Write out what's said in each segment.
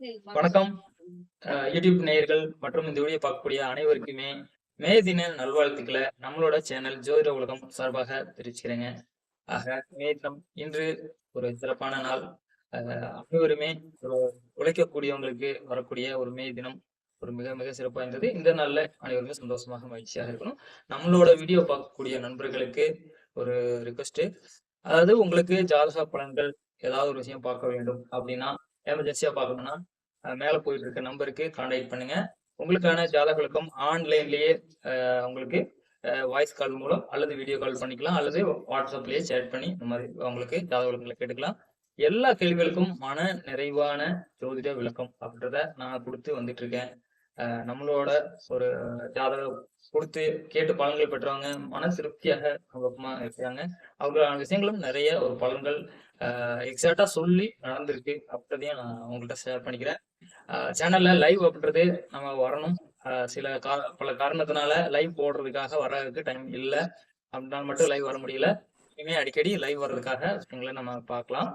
வணக்கம். யூடியூப் நேயர்கள் மற்றும் இந்த வீடியோ பார்க்கக்கூடிய அனைவருக்குமே மே தின நல்வாழ்த்துக்களை நம்மளோட சேனல் ஜோதிட உலகம் சார்பாக தெரிவிச்சுக்கிறேங்க. ஆக மே தினம் இன்று ஒரு சிறப்பான நாள். அனைவருமே ஒரு உழைக்கக்கூடியவங்களுக்கு வரக்கூடிய ஒரு மே தினம் ஒரு மிக மிக சிறப்பாக இருந்தது. இந்த நாள்ல அனைவருமே சந்தோஷமாக மகிழ்ச்சியாக இருக்கணும். நம்மளோட வீடியோ பார்க்கக்கூடிய நண்பர்களுக்கு ஒரு ரிக்வஸ்ட் அதாவது உங்களுக்கு ஜாதக பலன்கள் ஏதாவது ஒரு விஷயம் பார்க்க வேண்டும் அப்படின்னா எமர்ஜென்சியா பார்க்கணும்னா மேலே மேல போயிட்டு இருக்க நம்பருக்கு கான்டாக்ட் பண்ணுங்க. உங்களுக்கான ஜாதக விளக்கம் ஆன்லைன்லயே உங்களுக்கு வாய்ஸ் கால் மூலம் அல்லது வீடியோ கால் பண்ணிக்கலாம். அல்லது வாட்ஸ்அப்லயே சேட் பண்ணி இந்த மாதிரி உங்களுக்கு ஜாதக விளக்கங்களை கேட்டுக்கலாம். எல்லா கேள்விகளுக்கும் மன நிறைவான ஜோதிட விளக்கம் அப்படின்றத நான் கொடுத்து வந்துட்டு இருக்கேன் நம்மளோட ஒரு ஜாதகம் கொடுத்து கேட்டு பலன்கள் பெற்றவங்க மன திருப்தியாக சந்தோஷமா இருக்காங்க அவங்களோட விஷயங்களும் நிறைய ஒரு பலன்கள் எக்ஸாக்டா சொல்லி நடந்திருக்கு. அப்படின்றதையும் நான் உங்கள்கிட்ட ஷேர் பண்ணிக்கிறேன். சேனல்ல லைவ் அப்படின்றது நம்ம வரணும். சில கா பல காரணத்தினால லைவ் போடுறதுக்காக வர்றதுக்கு டைம் இல்லை. அப்படின்னா மட்டும் லைவ் வர முடியல. இனிமே அடிக்கடி லைவ் வர்றதுக்காக விஷயங்களை நம்ம பார்க்கலாம்.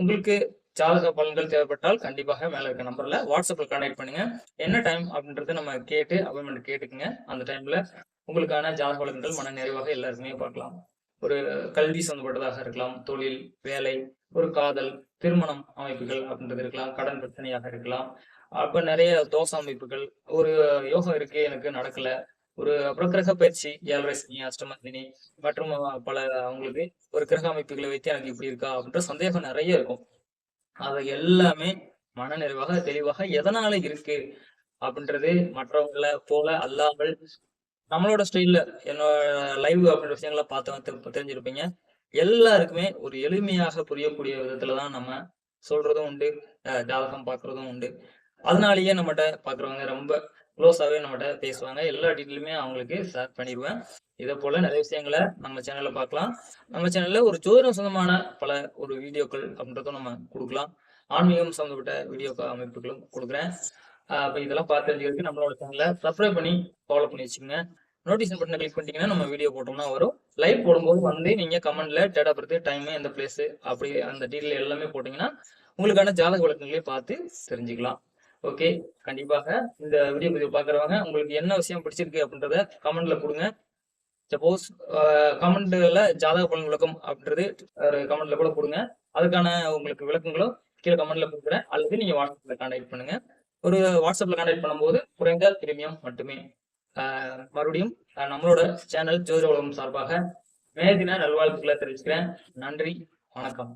உங்களுக்கு ஜாதக பலன்கள் தேவைப்பட்டால் கண்டிப்பாக மேல இருக்க நம்பர்ல வாட்ஸ்அப்ல கான்டாக்ட் பண்ணுங்க. என்ன டைம் அப்படின்றத நம்ம கேட்டு அப்பாயின்மெண்ட் கேட்டுக்குங்க. அந்த டைம்ல உங்களுக்கான ஜாதக பலன்கள் மன நிறைவாக எல்லாருக்குமே பார்க்கலாம். ஒரு கல்வி சம்பந்தப்பட்டதாக இருக்கலாம் தொழில் வேலை ஒரு காதல் திருமணம் அமைப்புகள் அப்படின்றது இருக்கலாம் கடன் பிரச்சனையாக இருக்கலாம். அப்ப நிறைய தோசை அமைப்புகள் ஒரு யோகம் இருக்கு எனக்கு நடக்கல. ஒரு அப்புறம் கிரக பயிற்சி ஏழரை சனி அஷ்டமத்தினி மற்றும் பல அவங்களுக்கு ஒரு கிரக அமைப்புகளை வைத்து எனக்கு இப்படி இருக்கா அப்படின்ற சந்தேகம் நிறைய இருக்கும். அவை எல்லாமே மன நிறைவாக தெளிவாக எதனால இருக்கு? அப்படின்றது மற்றவங்களை போல அல்லாமல் நம்மளோட ஸ்டைல்ல என்னோட லைவ் அப்படின்ற விஷயங்களை பார்த்து தெரிஞ்சிருப்பீங்க. எல்லாருக்குமே ஒரு எளிமையாக புரியக்கூடிய விதத்துல தான் நம்ம சொல்றதும் உண்டு ஜாதகம் பார்க்கறதும் உண்டு. அதனாலேயே நம்மகிட்ட பாக்குறவங்க ரொம்ப க்ளோஸாகவே நம்மகிட்ட பேசுவாங்க. எல்லா டீட்டெயிலுமே அவங்களுக்கு ஷேர் பண்ணிடுவேன். இதை போல நிறைய விஷயங்களை நம்ம சேனல்ல பார்க்கலாம். நம்ம சேனல்ல ஒரு ஜோதிடம் சொந்தமான பல ஒரு வீடியோக்கள் அப்படின்றதும் நம்ம கொடுக்கலாம். ஆன்மீகம் சம்மந்தப்பட்ட வீடியோ அமைப்புகளும் கொடுக்குறேன். அப்ப இதெல்லாம் பார்த்து தெரிஞ்சுக்கிறதுக்கு நம்மளோட சேனலை சப்ஸ்கிரைப் பண்ணி ஃபாலோ பண்ணி வச்சுக்கோங்க. நோட்டிஃபிகேஷன் பட்டனை கிளிக் பண்ணிட்டீங்கன்னா நம்ம வீடியோ போட்டோம்னா வரும். லைவ் போடும்போது வந்து நீங்க கமெண்ட்ல டேட் ஆஃப் பர்த் டைமு எந்த பிளேஸ் அப்படி அந்த டீட்டெயில் எல்லாமே போட்டீங்கன்னா உங்களுக்கான ஜாதக விளக்கங்களே பார்த்து தெரிஞ்சுக்கலாம். ஓகே கண்டிப்பாக இந்த வீடியோ பதிவு பார்க்குறவங்க உங்களுக்கு என்ன விஷயம் பிடிச்சிருக்கு அப்படின்றத கமெண்ட்ல கொடுங்க. சப்போஸ் கமெண்ட்ல ஜாதக பலன் விளக்கம் அப்படின்றது ஒரு கமெண்ட்ல கூட கொடுங்க. அதுக்கான உங்களுக்கு விளக்கங்களும் கீழே கமெண்ட்ல கொடுக்குறேன். அல்லது நீங்க வாட்ஸ்அப்ல கான்டாக்ட் பண்ணுங்க. ஒரு வாட்ஸ்அப்ல கான்டாக்ட் பண்ணும்போது குறைந்த பிரீமியம் மட்டுமே. மறுபடியும் நம்மளோட சேனல் ஜோதிட உலகம் சார்பாக மேதின நல்வாழ்த்துக்களை தெரிவிச்சுக்கிறேன். நன்றி வணக்கம்.